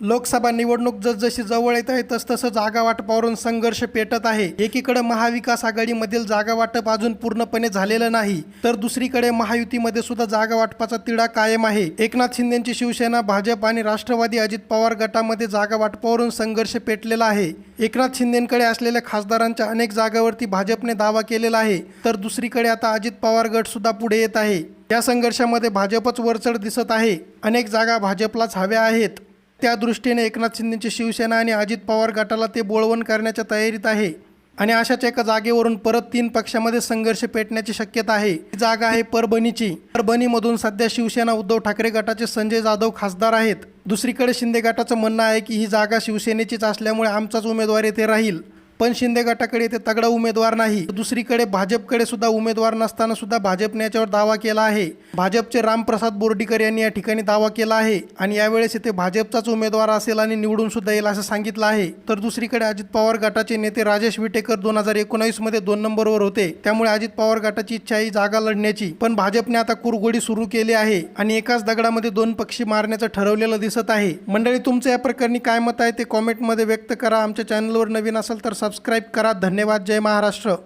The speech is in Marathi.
लोकसभा निवडणूक जसजशी जवळ येत आहे तसतसं जागा वाटपावरून संघर्ष पेटत आहे. एकीकडे महाविकास आघाडीमधील जागा वाटप अजून पूर्णपणे झालेलं नाही तर दुसरीकडे महायुतीमध्ये सुद्धा जागा वाटपाचा तिढा कायम आहे. एकनाथ शिंदेची शिवसेना भाजप आणि राष्ट्रवादी अजित पवार गटामध्ये जागा वाटपावरून संघर्ष पेटलेला आहे. एकनाथ शिंदेकडे असलेल्या खासदारांच्या अनेक जागावरती भाजपने दावा केलेला आहे तर दुसरीकडे आता अजित पवार गट सुद्धा पुढे येत आहे. या संघर्षामध्ये भाजपच वरचढ दिसत आहे. अनेक जागा भाजपलाच हव्या आहेत. त्या दृष्टीने एकनाथ शिंदेची शिवसेना आणि अजित पवार गटाला ते बोळवण करण्याच्या तयारीत आहे. आणि अशाच एका जागेवरून परत तीन पक्षामध्ये संघर्ष पेटण्याची शक्यता आहे. ही जागा आहे परभणीची. परभणीमधून सध्या शिवसेना उद्धव ठाकरे गटाचे संजय जाधव खासदार आहेत. दुसरीकडे शिंदे गटाचं म्हणणं आहे की ही जागा शिवसेनेचीच असल्यामुळे आमचाच उमेदवार येथे राहील. पण शिंदे गटाकडे येथे तगडा उमेदवार नाही. दुसरीकडे भाजपकडे सुद्धा उमेदवार नसताना सुद्धा भाजपने याच्यावर दावा केला आहे. भाजपचे रामप्रसाद बोर्डीकर यांनी या ठिकाणी दावा केला आहे आणि यावेळेस येथे भाजपचाच उमेदवार असेल आणि निवडून सुद्धा येईल असं सांगितलं आहे. तर दुसरीकडे अजित पवार गटाचे नेते राजेश विटेकर दोन हजार एकोणावीसमध्ये दोन नंबरवर होते. त्यामुळे अजित पवार गटाची इच्छा आहे जागा लढण्याची. पण भाजपने आता कुरगोडी सुरू केली आहे आणि एकाच दगडामध्ये दोन पक्षी मारण्याचं ठरवलेलं दिसत आहे. मंडळी तुमचं या प्रकरणी काय मत आहे ते कॉमेंटमध्ये व्यक्त करा. आमच्या चॅनलवर नवीन असेल तर सबस्क्राईब करा. धन्यवाद. जय महाराष्ट्र.